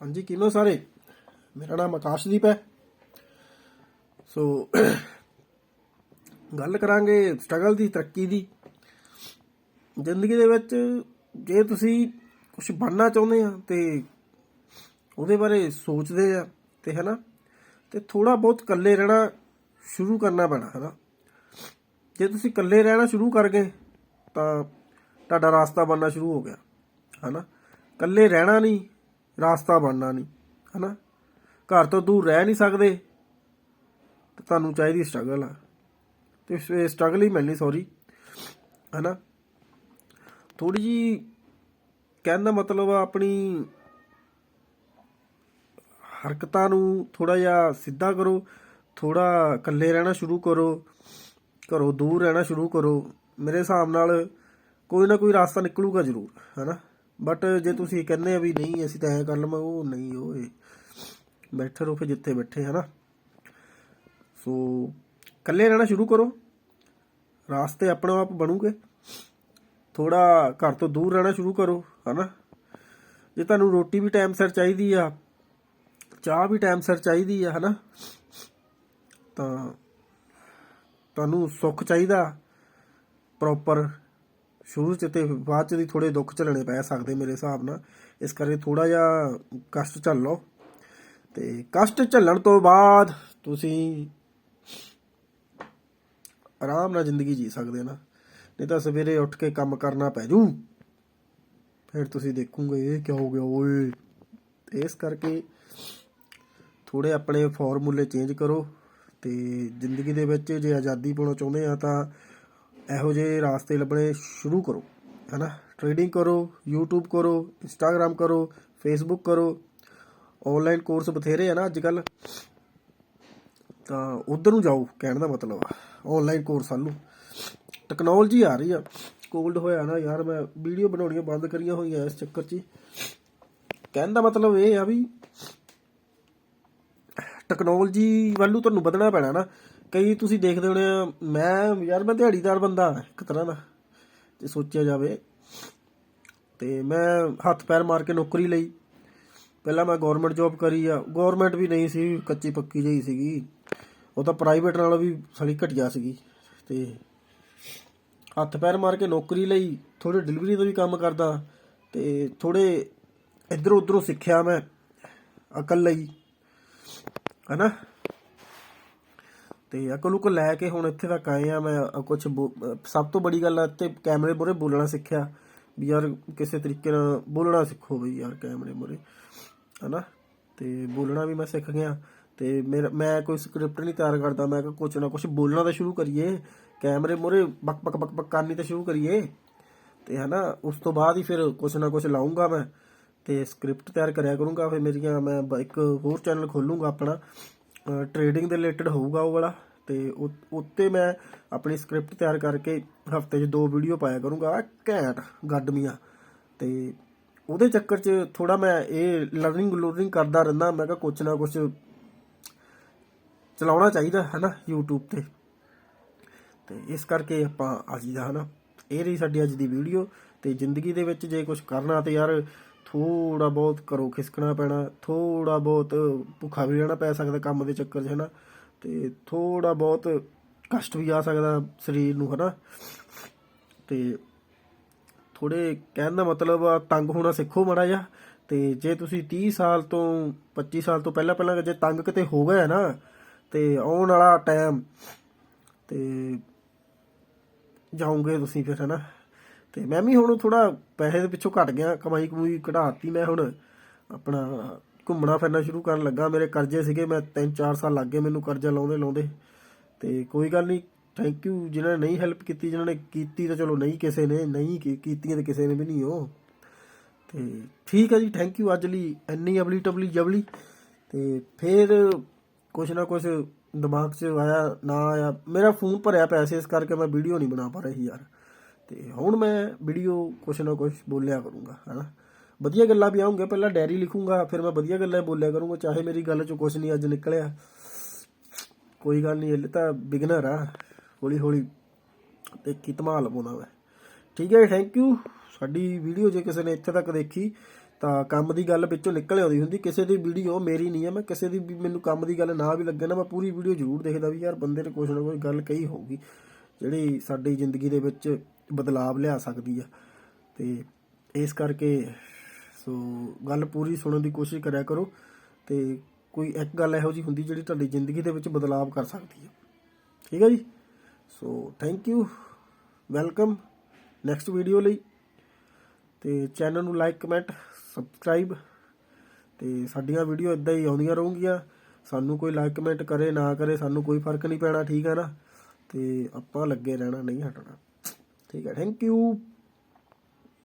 ਹਾਂਜੀ ਕਿਵੇਂ ਸਾਰੇ। ਮੇਰਾ ਨਾਮ ਆਕਾਸ਼ਦੀਪ ਹੈ। ਸੋ ਗੱਲ ਕਰਾਂਗੇ ਸਟਰਗਲ ਦੀ, ਤਰੱਕੀ ਦੀ। ਜ਼ਿੰਦਗੀ ਦੇ ਵਿੱਚ ਜੇ ਤੁਸੀਂ ਕੁਝ ਬਣਨਾ ਚਾਹੁੰਦੇ ਆ ਤੇ ਉਹਦੇ ਬਾਰੇ ਸੋਚਦੇ ਆ ਤੇ ਹਨਾ, ਤੇ ਥੋੜਾ ਬਹੁਤ ਇਕੱਲੇ ਰਹਿਣਾ ਸ਼ੁਰੂ ਕਰਨਾ ਪੈਣਾ, ਹਨਾ। ਜੇ ਤੁਸੀਂ ਇਕੱਲੇ ਰਹਿਣਾ ਸ਼ੁਰੂ ਕਰ ਗਏ, ਤਾਂ ਤੁਹਾਡਾ ਰਾਸਤਾ ਬਣਨਾ ਸ਼ੁਰੂ ਹੋ ਗਿਆ, ਹਨਾ। ਇਕੱਲੇ ਰਹਿਣਾ ਨਹੀਂ ਰਾਸਤਾ ਬਣਨਾ ਨਹੀਂ, ਹਨਾ? ਘਰ ਤੋਂ ਦੂਰ ਰਹਿ ਨਹੀਂ ਸਕਦੇ, ਤੇ ਤੁਹਾਨੂੰ ਚਾਹੀਦੀ ਸਟਰਗਲ ਆ। ਤੇ ਸਟਰਗਲ ਹੀ ਮਿਲਣੀ ਸੌਰੀ ਹਨਾ? ਥੋੜੀ ਜੀ ਕਹਿਣ ਦਾ ਮਤਲਬ ਆ ਆਪਣੀ ਹਰਕਤਾਂ ਨੂੰ ਥੋੜਾ ਜਿਹਾ ਸਿੱਧਾ ਕਰੋ ਥੋੜਾ ਇਕੱਲੇ ਰਹਿਣਾ ਸ਼ੁਰੂ ਕਰੋ, ਘਰੋਂ ਦੂਰ ਰਹਿਣਾ ਸ਼ੁਰੂ ਕਰੋ। ਮੇਰੇ ਹਿਸਾਬ ਨਾਲ ਕੋਈ ਨਾ ਕੋਈ ਰਾਸਤਾ ਨਿਕਲੂਗਾ ਜ਼ਰੂਰ, ਹੈਨਾ? ਬਟ ਜੇ ਤੁਸੀਂ ਕਹਿੰਦੇ ਆ ਵੀ ਨਹੀਂ, ਅਸੀਂ ਤਾਂ ਐਂ ਕਰ ਲਵਾਂ ਉਹ ਨਹੀਂ, ਓਏ। ਬੈਠੇ ਰਹੋ ਫਿਰ ਜਿੱਥੇ ਬੈਠੇ, ਹੈਨਾ? ਸੋ ਇਕੱਲੇ ਰਹਿਣਾ ਸ਼ੁਰੂ ਕਰੋ। ਰਾਸਤੇ ਆਪਣੇ ਆਪ ਬਣੂਗੇ। ਥੋੜਾ ਘਰ ਤੋਂ ਦੂਰ ਰਹਿਣਾ ਸ਼ੁਰੂ ਕਰੋ, ਹਨਾ? ਜੇ ਤੁਹਾਨੂੰ ਰੋਟੀ ਵੀ ਟਾਈਮ ਸਿਰ ਚਾਹੀਦੀ ਆ, ਚਾਹ ਵੀ ਟਾਈਮ ਸਿਰ ਚਾਹੀਦੀ ਆ, ਹਨਾ? ਤਾਂ ਤੁਹਾਨੂੰ ਸੁੱਖ ਚਾਹੀਦਾ ਪ੍ਰੋਪਰ ਸ਼ੁਰੂ ਚ ਤੇ ਬਾਅਦ ਚ ਦੀ ਥੋੜੇ ਦੁੱਖ ਝੱਲਣੇ ਪੈ ਸਕਦੇ ਮੇਰੇ ਹਿਸਾਬ ਨਾਲ। ਇਸ ਕਰਕੇ ਥੋੜਾ ਜਿਹਾ ਕਸ਼ਟ ਝੱਲ ਲਓ। ਤੇ ਕਸ਼ਟ ਝੱਲਣ ਤੋਂ ਬਾਅਦ ਤੁਸੀਂ ਆਰਾਮ ਨਾਲ ਜ਼ਿੰਦਗੀ ਜੀ ਸਕਦੇ ਨਾ। ਨਹੀਂ ਤਾਂ ਸਵੇਰੇ ਉੱਠ ਕੇ ਕੰਮ ਕਰਨਾ ਪੈ ਜੂ। ਫਿਰ ਤੁਸੀਂ ਦੇਖੋਗੇ, ਇਹ ਕਿਉਂ ਹੋ ਗਿਆ ਓਏ। ਇਸ ਕਰਕੇ ਥੋੜੇ ਆਪਣੇ ਫਾਰਮੂਲੇ ਚੇਂਜ ਕਰੋ। ਤੇ ਜ਼ਿੰਦਗੀ ਦੇ ਵਿੱਚ ਜੇ ਆਜ਼ਾਦੀ ਪਾਉਣਾ ਚਾਹੁੰਦੇ ਆ ਤਾਂ ਇਹੋ ਜਿਹੇ ਰਾਸਤੇ ਲੱਭਣੇ ਸ਼ੁਰੂ ਕਰੋ, ਹੈਨਾ? ਟ੍ਰੇਡਿੰਗ ਕਰੋ, YouTube ਕਰੋ, Instagram ਕਰੋ, Facebook ਕਰੋ। ਆਨਲਾਈਨ ਕੋਰਸ ਬਥੇਰੇ ਆ ਨਾ ਅੱਜ ਕੱਲ ਤਾਂ ਉਧਰ ਨੂੰ ਜਾਓ, ਕਹਿਣ ਦਾ ਮਤਲਬ ਆ। ਆਨਲਾਈਨ ਕੋਰਸ ਆਲੂ ਟੈਕਨੋਲੋਜੀ ਆ ਰਹੀ ਆ। ਕੋਲਡ ਹੋਇਆ ਨਾ ਯਾਰ, ਮੈਂ ਵੀਡੀਓ ਬਣਾਉਣੀਆਂ ਬੰਦ ਕਰੀਆਂ ਹੋਈਆਂ ਇਸ ਚੱਕਰ 'ਚ। ਕਹਿਣ ਦਾ ਮਤਲਬ ਇਹ ਆ ਵੀ ਟੈਕਨੋਲੋਜੀ ਵੱਲੋਂ ਤੁਹਾਨੂੰ ਵਧਣਾ ਪੈਣਾ ਨਾ। ਕਈ ਤੁਸੀਂ ਦੇਖਦੇ ਹੋਣੇ ਆ, ਮੈਂ ਯਾਰ ਮੈਂ ਦਿਹਾੜੀਦਾਰ ਬੰਦਾ ਇੱਕ ਤਰ੍ਹਾਂ ਦਾ, ਜੇ ਸੋਚਿਆ ਜਾਵੇ। ਤੇ ਮੈਂ ਹੱਥ ਪੈਰ ਮਾਰ ਕੇ ਨੌਕਰੀ ਲਈ। ਪਹਿਲਾਂ ਮੈਂ ਗਵਰਨਮੈਂਟ ਜੌਬ ਕਰੀ ਆ। ਗਵਰਨਮੈਂਟ ਵੀ ਨਹੀਂ ਸੀ, ਕੱਚੀ ਪੱਕੀ ਜਿਹੀ ਸੀਗੀ। ਉਹ ਤਾਂ ਪ੍ਰਾਈਵੇਟ ਨਾਲੋਂ ਵੀ ਸੜੀ ਘਟੀਆ ਸੀਗੀ। ਤੇ ਹੱਥ ਪੈਰ ਮਾਰ ਕੇ ਨੌਕਰੀ ਲਈ ਥੋੜੇ ਡਿਲੀਵਰੀ ਦਾ ਵੀ ਕੰਮ ਕਰਦਾ। ਤੇ ਥੋੜੇ ਇਧਰੋਂ ਉੱਧਰੋਂ ਸਿੱਖਿਆ ਮੈਂ, ਅਕਲ ਲਈ। ਹਨਾ? ਤੇ ਅਕਲ ਉਕਲ ਲੈ ਕੇ ਹੁਣ ਇੱਥੇ ਤੱਕ ਆਏ ਆ ਮੈਂ ਕੁਝ ਸਭ ਤੋਂ ਬੜੀ ਗੱਲ ਆ ਤੇ ਕੈਮਰੇ ਮੂਹਰੇ ਬੋਲਣਾ ਸਿੱਖਿਆ ਵੀ ਯਾਰ ਕਿਸੇ ਤਰੀਕੇ ਨਾਲ ਬੋਲਣਾ ਸਿੱਖੋ ਬਈ ਯਾਰ ਕੈਮਰੇ ਮੂਹਰੇ, ਹਨਾ? ਤੇ ਬੋਲਣਾ ਵੀ ਮੈਂ ਸਿੱਖ ਗਿਆ। ਤੇ ਮੇਰਾ, ਮੈਂ ਕੋਈ ਸਕ੍ਰਿਪਟ ਨਹੀਂ ਤਿਆਰ ਕਰਦਾ, ਮੈਂ ਕਿਹਾ ਕੁਛ ਨਾ ਕੁਛ ਬੋਲਣਾ ਤਾਂ ਸ਼ੁਰੂ ਕਰੀਏ, ਕੈਮਰੇ ਮੂਹਰੇ ਬਕ ਬਕ ਬਕ ਬਕ ਕਰਨੀ ਤਾਂ ਸ਼ੁਰੂ ਕਰੀਏ। ਤੇ ਹਨਾ, ਉਸ ਤੋਂ ਬਾਅਦ ਹੀ ਫਿਰ ਕੁਛ ਨਾ ਕੁਛ ਲਾਉਂਗਾ ਮੈਂ। ਤੇ ਸਕ੍ਰਿਪਟ ਤਿਆਰ ਕਰਿਆ ਕਰੂੰਗਾ, ਫਿਰ ਮੇਰੀਆਂ ਮੈਂ ਇੱਕ ਹੋਰ ਚੈਨਲ ਖੋਲੂੰਗਾ ਆਪਣਾ ਟ੍ਰੇਡਿੰਗ ਦੇ ਰਿਲੇਟਡ ਹੋਊਗਾ ਉਹ ਵਾਲਾ, ਤੇ ਉੱਤੇ ਮੈਂ ਆਪਣੀ ਸਕ੍ਰਿਪਟ ਤਿਆਰ ਕਰਕੇ ਹਫ਼ਤੇ 'ਚ ਦੋ ਵੀਡੀਓ ਪਾਇਆ ਕਰੂੰਗਾ ਘੈਂਟ ਗੱਡਮੀਆਂ ਤੇ ਉਹਦੇ ਚੱਕਰ 'ਚ ਥੋੜਾ ਮੈਂ ਇਹ ਲਰਨਿੰਗ ਲਰਨਿੰਗ ਕਰਦਾ ਰਹਿੰਦਾ, ਮੈਂ ਕਿਹਾ ਕੁਛ ਨਾ ਕੁਛ ਚਲਾਉਣਾ ਚਾਹੀਦਾ ਹੈ ਨਾ YouTube ਤੇ। ਤੇ ਇਸ ਕਰਕੇ ਆਪਾਂ ਅੱਜ ਦਾ ਹਨਾ। ਇਹ ਰਹੀ ਸਾਡੀ ਅੱਜ ਦੀ ਵੀਡੀਓ, ਤੇ ਜ਼ਿੰਦਗੀ ਦੇ ਵਿੱਚ ਜੇ ਕੁਝ ਕਰਨਾ ਤੇ ਯਾਰ ਥੋੜਾ ਬਹੁਤ ਕਰੋ ਖਿਸਕਣਾ ਪੈਣਾ, ਥੋੜਾ ਬਹੁਤ ਭੁੱਖਾ ਵੀ ਰਹਿਣਾ ਪੈ ਸਕਦਾ ਕੰਮ ਦੇ ਚੱਕਰ 'ਚ, ਹਨਾ? ਤੇ ਥੋੜਾ ਬਹੁਤ ਕਸ਼ਟ ਵੀ ਆ ਸਕਦਾ ਸਰੀਰ ਨੂੰ, ਹਨਾ? ਤੇ ਥੋੜੇ ਕਹਿਣ ਦਾ ਮਤਲਬ ਤੰਗ ਹੋਣਾ ਸਿੱਖੋ ਮਾੜਾ ਜਿਹਾ। ਤੇ ਜੇ ਤੁਸੀਂ 30 ਸਾਲ ਤੋਂ 25 ਸਾਲ ਤੋਂ ਪਹਿਲਾਂ ਪਹਿਲਾਂ ਜੇ ਤੰਗ ਕਿਤੇ ਹੋ ਗਿਆ ਨਾ ਤੇ ਆਉਣ ਵਾਲਾ ਟਾਈਮ ਤੇ ਜਾਉਂਗੇ ਤੁਸੀਂ ਫਿਰ, ਹਨਾ? ਤੇ ਮੈਂ ਵੀ ਹੁਣ ਥੋੜਾ ਪੈਸੇ ਦੇ ਪਿੱਛੋਂ ਘਟ ਗਿਆ, ਕਮਾਈ ਕਮੂਈ ਘਟਾਤੀ ਮੈਂ ਹੁਣ। ਆਪਣਾ ਘੁੰਮਣਾ ਫਿਰਨਾ ਸ਼ੁਰੂ ਕਰਨ ਲੱਗਾ, ਮੇਰੇ ਕਰਜ਼ੇ ਸੀਗੇ ਮੈਂ 3-4 ਸਾਲ ਲੱਗ ਗਏ ਮੈਨੂੰ ਕਰਜ਼ਾ ਲਾਉਂਦੇ ਲਾਉਂਦੇ। ਤੇ ਕੋਈ ਗੱਲ ਨਹੀਂ ਥੈਂਕ ਯੂ ਜਿਨ੍ਹਾਂ ਨੇ ਨਹੀਂ ਹੈਲਪ ਕੀਤੀ ਜਿਨ੍ਹਾਂ ਨੇ ਕੀਤੀ ਤਾਂ ਚਲੋ ਨਹੀਂ ਕਿਸੇ ਨੇ, ਨਹੀਂ ਕੀਤੀਆਂ ਤਾਂ ਕਿਸੇ ਨੇ ਵੀ ਨਹੀਂ ਉਹ। ਤੇ ਠੀਕ ਹੈ ਜੀ ਥੈਂਕ ਯੂ ਅੱਜ ਲਈ ਇੰਨੀ ਅਬਲੀ ਟਬਲੀ ਜਬਲੀ। ਤੇ ਫਿਰ ਕੁਛ ਨਾ ਕੁਛ ਦਿਮਾਗ 'ਚ ਆਇਆ, ਨਾ ਆਇਆ। ਮੇਰਾ ਫੋਨ ਭਰਿਆ ਪੈਸੇ ਇਸ ਕਰਕੇ ਮੈਂ ਵੀਡੀਓ ਨਹੀਂ ਬਣਾ ਪਾ ਰਹੀ ਯਾਰ। ਤੇ ਹੁਣ ਮੈਂ ਵੀਡੀਓ ਕੁਛ ਨਾ ਕੁਛ ਬੋਲਿਆ ਕਰੂੰਗਾ, ਹਨਾ? ਵਧੀਆ ਗੱਲਾਂ ਵੀ ਆਉਂਗੇ ਪਹਿਲਾਂ ਡਾਇਰੀ ਲਿਖੂੰਗਾ, ਫਿਰ ਮੈਂ ਵਧੀਆ ਗੱਲਾਂ ਬੋਲਿਆ ਕਰੂੰਗਾ, ਚਾਹੇ ਮੇਰੀ ਗੱਲ 'ਚੋਂ ਕੁਛ ਨਹੀਂ ਅੱਜ ਨਿਕਲਿਆ। ਕੋਈ ਗੱਲ ਨਹੀਂ ਇਹ ਤਾਂ ਬਿਗਨਰ ਆ, ਹੌਲੀ ਹੌਲੀ ਦੇਖੀ ਧਮਾਲ ਪਾਉਣਾ ਮੈਂ। ਠੀਕ ਹੈ ਥੈਂਕ ਯੂ ਸਾਡੀ ਵੀਡੀਓ ਜੇ ਕਿਸੇ ਨੇ ਇੱਥੇ ਤੱਕ ਦੇਖੀ, ਤਾਂ ਕੰਮ ਦੀ ਗੱਲ ਵਿੱਚੋਂ ਨਿਕਲ ਆਉਂਦੀ ਹੁੰਦੀ, ਕਿਸੇ ਦੀ ਵੀਡੀਓ ਮੇਰੀ ਨਹੀਂ ਹੈ ਮੈਂ ਕਿਸੇ ਦੀ ਵੀ ਮੈਨੂੰ ਕੰਮ ਦੀ ਗੱਲ ਨਾ ਵੀ ਲੱਗੇ ਨਾ, ਮੈਂ ਪੂਰੀ ਵੀਡੀਓ ਜ਼ਰੂਰ ਦੇਖਦਾ ਵੀ ਯਾਰ ਬੰਦੇ ਨੇ ਕੁਛ ਨਾ ਕੋਈ ਗੱਲ ਕਹੀ ਹੋਊਗੀ, ਜਿਹੜੀ ਸਾਡੀ ਜ਼ਿੰਦਗੀ ਦੇ ਵਿੱਚ ਬਦਲਾਵ ਲਿਆ ਸਕਦੀ ਆ। ਤੇ ਇਸ ਕਰਕੇ ਸੋ ਗੱਲ ਪੂਰੀ ਸੁਣਨ ਦੀ ਕੋਸ਼ਿਸ਼ ਕਰਿਆ ਕਰੋ ਤੇ ਕੋਈ ਇੱਕ ਗੱਲ ਇਹੋ ਜੀ ਹੁੰਦੀ ਜਿਹੜੀ ਤੁਹਾਡੀ ਜ਼ਿੰਦਗੀ ਦੇ ਵਿੱਚ ਬਦਲਾਵ ਕਰ ਸਕਦੀ ਹੈ ਠੀਕ ਹੈ ਜੀ? So thank you welcome next video ਲਈ। ਤੇ ਚੈਨਲ ਨੂੰ ਲਾਈਕ ਕਮੈਂਟ ਸਬਸਕ੍ਰਾਈਬ ਤੇ ਸਾਡੀਆਂ ਵੀਡੀਓ ਇਦਾਂ ਹੀ ਆਉਂਦੀਆਂ ਰਹੂੰਗੀਆਂ। ਸਾਨੂੰ ਕੋਈ ਲਾਈਕ ਕਮੈਂਟ ਕਰੇ, ਨਾ ਕਰੇ, ਸਾਨੂੰ ਕੋਈ ਫ਼ਰਕ ਨਹੀਂ ਪੈਣਾ, ਠੀਕ ਹੈ ਨਾ? ਤੇ ਆਪਾਂ ਲੱਗੇ ਰਹਿਣਾ, ਨਹੀਂ ਹਟਣਾ। ਠੀਕ ਹੈ ਥੈਂਕ ਯੂ